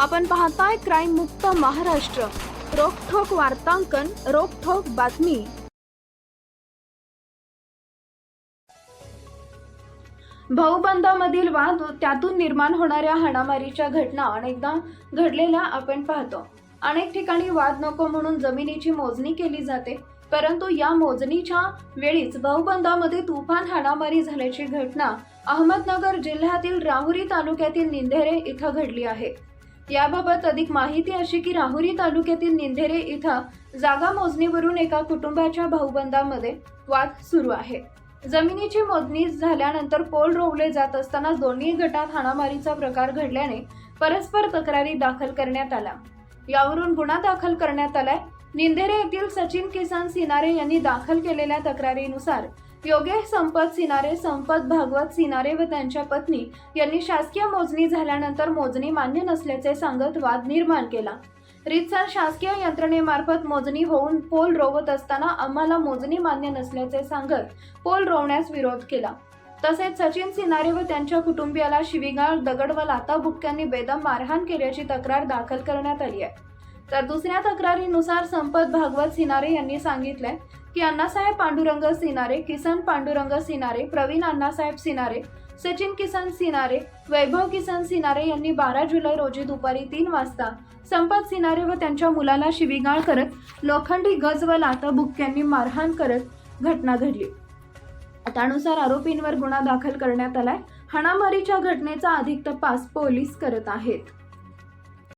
आपण पाहताय क्राईम मुक्त महाराष्ट्र. रोखोक वार्तांकन रोखोक बातमी. भाऊबंदामधील वाद त्यातून निर्माण होणाऱ्या हाणामारीच्या घटना अनेकदा घडलेल्या आपण पाहतो. अनेक ठिकाणी वाद नको म्हणून जमिनीची मोजणी केली जाते परंतु या मोजणीच्या वेळीच भाऊबंदामध्ये तुफान हाणामारी झाल्याची घटना अहमदनगर जिल्ह्यातील राहुरी तालुक्यातील निंधेरे इथं घडली आहे. याबाबत अधिक माहिती अशी की राहुरी तालुक्यातील निंधेरे इथं जागा मोजणीवरून एका कुटुंबाच्या भाऊबंदामध्ये वाद सुरू आहे. जमिनीची मोजणी झाल्यानंतर पोल रोवले जात असताना दोन्ही गटात हाणामारीचा प्रकार घडल्याने परस्पर तक्रारी दाखल करण्यात आल्या. यावरून गुन्हा दाखल करण्यात आलाय. निंधेरे येथील सचिन किसान सिनारे यांनी दाखल केलेल्या तक्रारीनुसार योगेश संपत सिनारे संपत भागवत सिनारे व त्यांच्या पत्नी यांनी शासकीय मोजणी झाल्यानंतर मोजणी मान्य नसल्याचे सांगत वाद निर्माण केला. रितसर शासकीय यंत्रणेमार्फत मोजणी होऊन पोल रोवत असताना आम्हाला मोजणी मान्य नसल्याचे सांगत पोल रोवण्यास विरोध केला. तसेच सचिन सिनारे व त्यांच्या कुटुंबियाला शिवीगाळ दगड व लाताबुक्क्यांनी बेदम मारहाण केल्याची तक्रार दाखल करण्यात आली आहे. तर दुसऱ्या तक्रारीनुसार संपत भागवत सिनारे यांनी सांगितलंय की अण्णासाहेब पांडुरंग सिनारे किसन पांडुरंग सिनारे प्रवीण अण्णासाहेब सिनारे सचिन किसन सिनारे वैभव किसन सिनारे यांनी बारा जुलै रोजी दुपारी तीन वाजता संपत सिनारे व त्यांच्या मुलाला शिवीगाळ करत लोखंडी गज व लाताबुक्क्यांनी मारहाण करत घटना घडली. त्यानुसार आरोपींवर गुन्हा दाखल करण्यात आलाय. हाणामारीच्या घटनेचा अधिक तपास पोलीस करत आहेत.